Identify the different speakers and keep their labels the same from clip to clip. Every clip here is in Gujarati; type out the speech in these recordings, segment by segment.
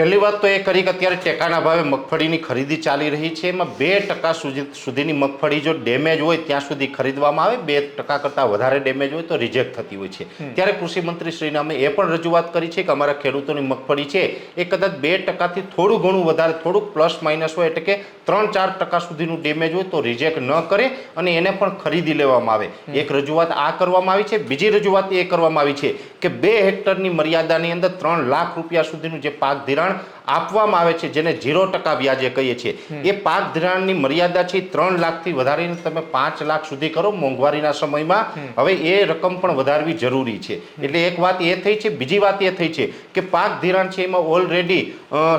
Speaker 1: પહેલી વાત તો એ કરી કે અત્યારે ટેકાના ભાવે મગફળીની ખરીદી ચાલી રહી છે. એમાં બે ટકા સુધી સુધીની મગફળી જો ડેમેજ હોય ત્યાં સુધી ખરીદવામાં આવે. બે ટકા કરતાં વધારે ડેમેજ હોય તો રિજેક્ટ થતી હોય છે. ત્યારે કૃષિ મંત્રી શ્રીને અમે એ પણ રજૂઆત કરી છે કે અમારા ખેડૂતોની મગફળી છે એ કદાચ બે ટકાથી થોડું ઘણું વધારે થોડુંક પ્લસ માઇનસ હોય એટલે કે ત્રણ ચાર ટકા સુધીનું ડેમેજ હોય તો રિજેક્ટ ન કરે અને એને પણ ખરીદી લેવામાં આવે. એક રજૂઆત આ કરવામાં આવી છે. બીજી રજૂઆત એ કરવામાં આવી છે કે બે હેક્ટરની મર્યાદાની અંદર ત્રણ લાખ રૂપિયા સુધીનું જે પાક ધિરાણ આપવામાં આવે છે જેને ઝીરો ટકા વ્યાજે કહીએ છીએ. એ પાક ધિરાણની મર્યાદા છે ત્રણ લાખથી વધારીને તમે પાંચ લાખ સુધી કરો મોંઘવારીના સમયમાં. હવે એ રકમ પણ વધારવી જરૂરી છે. એટલે એક વાત એ થઈ છે બીજી વાત એ થઈ છે કે પાક ધિરાણ છે એમાં ઓલરેડી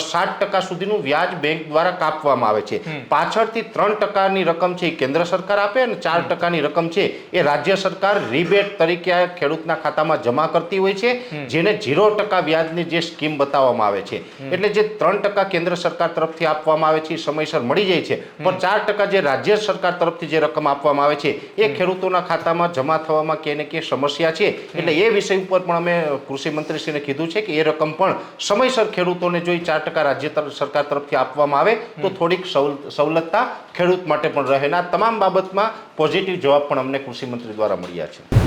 Speaker 1: સાત ટકા સુધીનું વ્યાજ બેંક દ્વારા કાપવામાં આવે છે. પાછળથી ત્રણ ટકાની રકમ છે એ કેન્દ્ર સરકાર આપે અને ચાર ટકાની રકમ છે એ રાજ્ય સરકાર રિબેટ તરીકે ખેડૂતના ખાતામાં જમા કરતી હોય છે જેને ઝીરો ટકા વ્યાજની જે સ્કીમ બતાવવામાં આવે છે. એટલે જે ત્રણ ટકા કેન્દ્ર સરકાર તરફથી આપવામાં આવે છે એ સમયસર મળી જાય છે. પણ ચાર ટકા જે રાજ્ય સરકાર તરફથી જે રકમ આપવામાં આવે છે એ ખેડૂતોના ખાતામાં જમા થવામાં કે ને કે સમસ્યા છે. એટલે એ વિષય ઉપર પણ અમે કૃષિ મંત્રીશ્રીને કીધું છે કે એ રકમ પણ સમયસર ખેડૂતોને જો ચાર ટકા રાજ્ય સરકાર તરફથી આપવામાં આવે તો થોડીક સવલ- સવલતતા ખેડૂત માટે પણ રહે. આ તમામ બાબતમાં પોઝિટિવ જવાબ પણ અમને કૃષિ મંત્રી દ્વારા મળ્યા છે.